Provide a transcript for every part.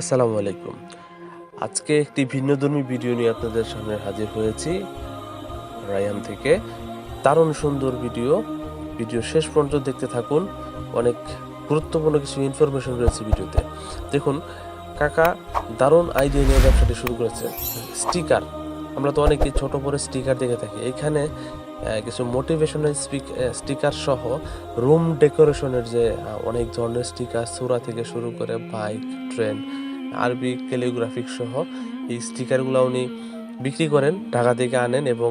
আসসালামু আলাইকুম। আজকে একটি ভিন্নধর্মী ভিডিও নিয়ে আপনাদের সামনে হাজির হয়েছি। রায়ান থেকে দারুণ সুন্দর ভিডিও। ভিডিও শেষ পর্যন্ত দেখতে থাকুন। অনেক গুরুত্বপূর্ণ কিছু ইনফরমেশন রয়েছে ভিডিওতে। দেখুন, কাকা দারুণ আইডিয়া নিয়ে ব্যবসাটি শুরু করেছে। স্টিকার। আমরা তো অনেকে ছোট করে স্টিকার দেখে থাকি। এখানে কিছু মোটিভেশনাল স্টিকার সহ রুম ডেকোরেশনের যে অনেক ধরনের স্টিকার, সুরা থেকে শুরু করে বাইক ট্রেন আরবি ক্যালিগ্রাফিক সহ এই স্টিকারগুলো উনি বিক্রি করেন, ঢাকা থেকে আনেন এবং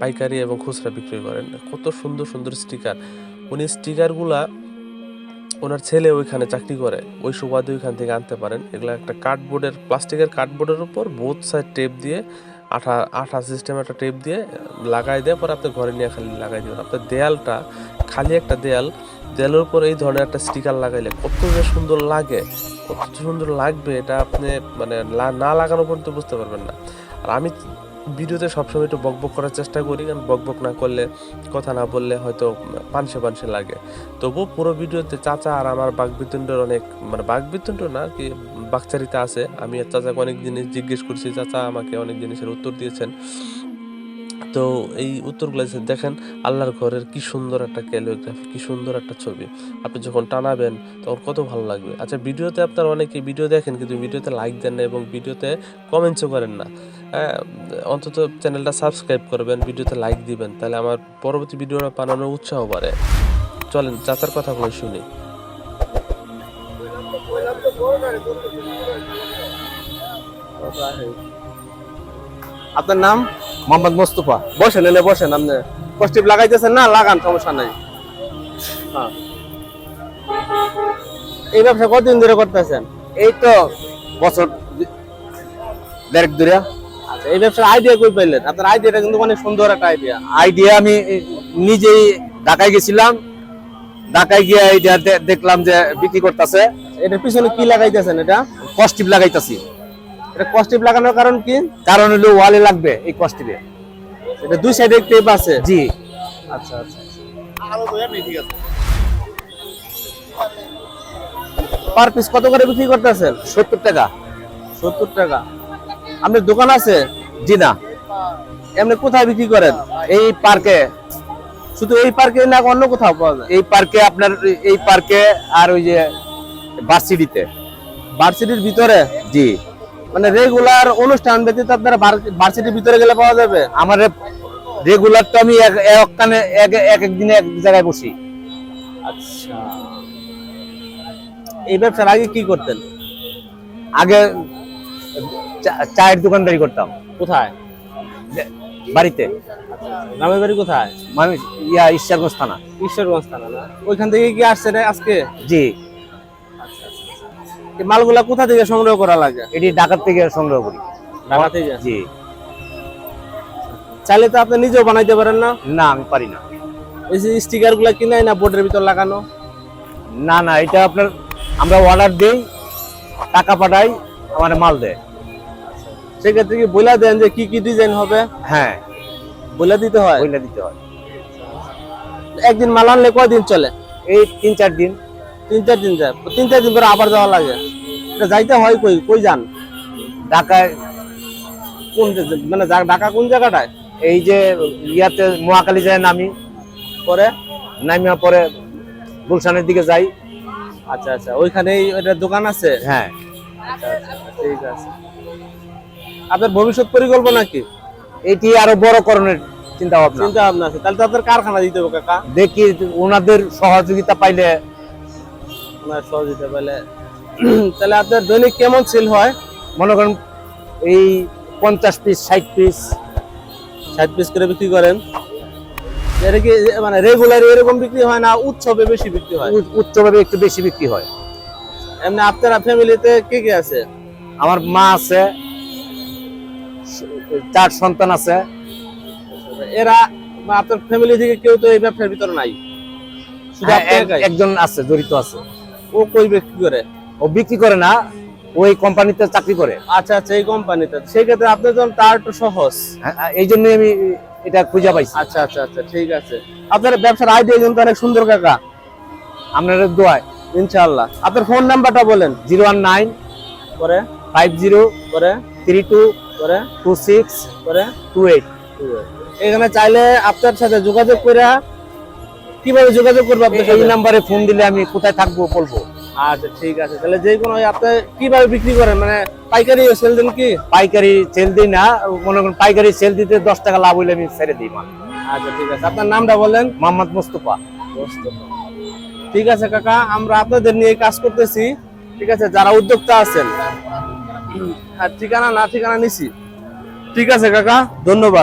পাইকারি এবং খুচরা বিক্রি করেন। কত সুন্দর সুন্দর স্টিকার। উনি স্টিকারগুলা ওনার ছেলে ওইখানে চাকরি করে, ওই সুবাদে ওইখান থেকে আনতে পারেন। এগুলো একটা কার্ডবোর্ডের প্লাস্টিকের কার্ডবোর্ডের উপর বোথ সাইড টেপ দিয়ে আঠা আঠা সিস্টেম একটা টেপ দিয়ে লাগাই দিয়ে পরে আপনি ঘরে নিয়ে খালি লাগাই দেবেন। আপনার দেয়ালটা খালি একটা দেয়াল, দেয়ালের উপর এই ধরনের একটা স্টিকার লাগাইলে কত যে সুন্দর লাগে, কত সুন্দর লাগবে এটা আপনি মানে না লাগানো পর্যন্ত বুঝতে পারবেন না। আর আমি ভিডিওতে সবসময় একটু বকবক করার চেষ্টা করি, কারণ বকবক না করলে, কথা না বললে হয়তো পানসে পানসে লাগে। তবুও পুরো ভিডিওতে চাচা আর আমার বাগবিতণ্ডের অনেক মানে বাঘবিতুণ্ড না, কি বাকচারিতা আছে। আমি চাচাকে অনেক জিনিস জিজ্ঞেস করছি, চাচা আমাকে অনেক জিনিসের উত্তর দিয়েছেন। তো এই উত্তরগুলো যে দেখেন আল্লাহর ঘরের কি সুন্দর একটা ক্যালিওগ্রাফি কি সুন্দর একটা ছবি। আপনি যখন টানাবেন তখন কত ভালো লাগবে। আচ্ছা ভিডিওতে আপনার অনেকে ভিডিও দেখেন কিন্তু ভিডিওতে লাইক দেন না এবং ভিডিওতে কমেন্টসও করেন না। হ্যাঁ, অন্তত চ্যানেলটা সাবস্ক্রাইব করবেন ভিডিওতে লাইক দিবেন তাহলে আমার পরবর্তী ভিডিওটা বানানোর উৎসাহ বাড়ে। চলেন চাচার কথাগুলো শুনি। আপনার নাম? মোহাম্মদ মোস্তফা। বসেন এনে বসেন আপনি কষ্টিপ লাগাইতেছেন না লাগান সমস্যা নাই। হ্যাঁ। এই ব্যবসা কতদিন ধরে করতেছেন? এই তো বছর দেড়েক দূরে আচ্ছা এই ব্যবসার আইডিয়া কই পাইলেন? আপনার আইডিয়াটা কিন্তু অনেক সুন্দর একটা আইডিয়া আইডিয়া আমি নিজেই ঢাকায় গেছিলাম। ঢাকায় গিয়ে আইডিয়া দেখলাম যে বিক্রি করতেছে। এটার পিছনে কি লাগাইতেছেন এটা? কস্টিপ লাগাইতাছি। এটা লাগানোর কারণ কি? কারণ হলো ওয়ালে লাগবে এই কস্টিপে এটা দুই সাইডে টেপ আছে জি। আচ্ছা আচ্ছা পার পিস কত করে বিক্রি করতেছেন? সত্তর টাকা। সত্তর টাকা। আপনার দোকান আছে? জি না। এমনি কোথায় বিক্রি করেন? এই পার্কে শুধু এই পার্কে না অন্য কোথাও পাওয়া যায়? এই পার্কে আপনার এই পার্কে আর ওই যে বার্সিডিতে ভার্সিটির ভিতরে? জি। মানে রেগুলার অনুষ্ঠান ব্যতীত আপনারা ভার্সিটির ভিতরে গেলে পাওয়া যাবে? আমার রেগুলার তো আমি এক এক এক দিনে এক জায়গায় বসি। আচ্ছা। এই ব্যবসার আগে কি করতেন? আগে চা- চায়ের দোকানদারি করতাম। কোথায়? বাড়িতে। গ্রামের বাড়ি কোথায়? মানে ইয়া ঈশ্বরগঞ্জ থানা। ঈশ্বরগঞ্জ থানা না? ওইখান থেকে কি আসছেন আজকে? জি। এই মালগুলা কোথা থেকে সংগ্রহ করা লাগে? এটি ঢাকার থেকে সংগ্রহ করি। ঢাকা থেকে? জি। চাইলে তো আপনি নিজেও বানাইতে পারেন না? না আমি পারি না। এই যে স্টিকারগুলা কিনে না বোর্ডের ভিতর লাগানো? না না এটা আপনার আমরা অর্ডার দিই টাকা পাঠাই আমার মাল দেয়। সেক্ষেত্রে কি বলে দেন যে কি কি ডিজাইন হবে? হ্যাঁ। বলে দিতে হয়? বইলা দিতে হয়। একদিন মাল আনলে কয়দিন চলে? এই তিন চার দিন। তিন চার দিন যায়। তিন চার দিন পরে আবার যাওয়া লাগে। এটা যাইতে হয় কই? কই যান? ঢাকায় কোন মানে ঢাকা কোন জায়গাটায়? এই যে ইয়াতে মহাকালী যায় নামি। পরে? নামিয়া পরে গুলশানের দিকে যাই। আচ্ছা আচ্ছা। ওইখানেই ওইটার দোকান আছে? হ্যাঁ। ঠিক আছে। আপনার ভবিষ্যৎ পরিকল্পনা কি? এটি আরও বড় করণের চিন্তা ভাবনা চিন্তা ভাবনা আছে। তাহলে তো আপনার কারখানা দিতে হবে কাকা। দেখি ওনাদের সহযোগিতা পাইলে ওনার সহযোগিতা পেলে। তাহলে আপনার দৈনিক কেমন সেল হয়? মনে করেন এই পঞ্চাশ পিস ষাট পিস ষাট পিস করে বিক্রি করেন। এটা কি মানে রেগুলার এরকম বিক্রি হয় না উৎসবে বেশি বিক্রি হয়? উচ্চভাবে একটু বেশি বিক্রি হয়। এমনি আপনারা ফ্যামিলিতে কে কে আছে? আমার মা আছে চার সন্তান আছে। এরা আপনার ফ্যামিলি থেকে কেউ তো এই ব্যবসার ভিতরে নাই। হ্যাঁ, এক- একজন আছে জড়িত আছে। ও কই বিক্রি করে? ও বিক্রি করে না ওই কোম্পানিতে চাকরি করে। আচ্ছা আচ্ছা এই কোম্পানিতে। সেই ক্ষেত্রে আপনার জন্য তার একটু সহজ। হ্যাঁ, এই জন্য আমি এটা খুঁজে পাইছি। আচ্ছা আচ্ছা আচ্ছা ঠিক আছে। আপনার ব্যবসার আইডিয়া কিন্তু অনেক সুন্দর কাকা। আপনার দোয়ায়। ইনশাআল্লাহ। আপনার ফোন নাম্বারটা বলেন। জিরো ওয়ান নাইন করে ফাইভ জিরো করে থ্রি টু করে টু সিক্স করে টু এইট। এখানে চাইলে আপনার সাথে যোগাযোগ করে কীভাবে যোগাযোগ করব আপনার এই নাম্বারে ফোন দিলে আমি কোথায় থাকব বলব। আচ্ছা ঠিক আছে। তাহলে যে কোনো আপনি কীভাবে বিক্রি করেন? মানে পাইকারি সেল দেন কি? পাইকারি সেল দিই না মনে করুন পাইকারি সেল দিতে দশ টাকা লাভ হইলে আমি ছেড়ে দিই মাল। আচ্ছা ঠিক আছে। আপনার নামটা বলেন। মোহাম্মদ মুস্তফা। ঠিক আছে কাকা আমরা আপনাদের নিয়ে কাজ করতেছি। ঠিক আছে যারা উদ্যোক্তা আছেন। আর ঠিকানা না ঠিকানা নিছি। ঠিক আছে কাকা ধন্যবাদ।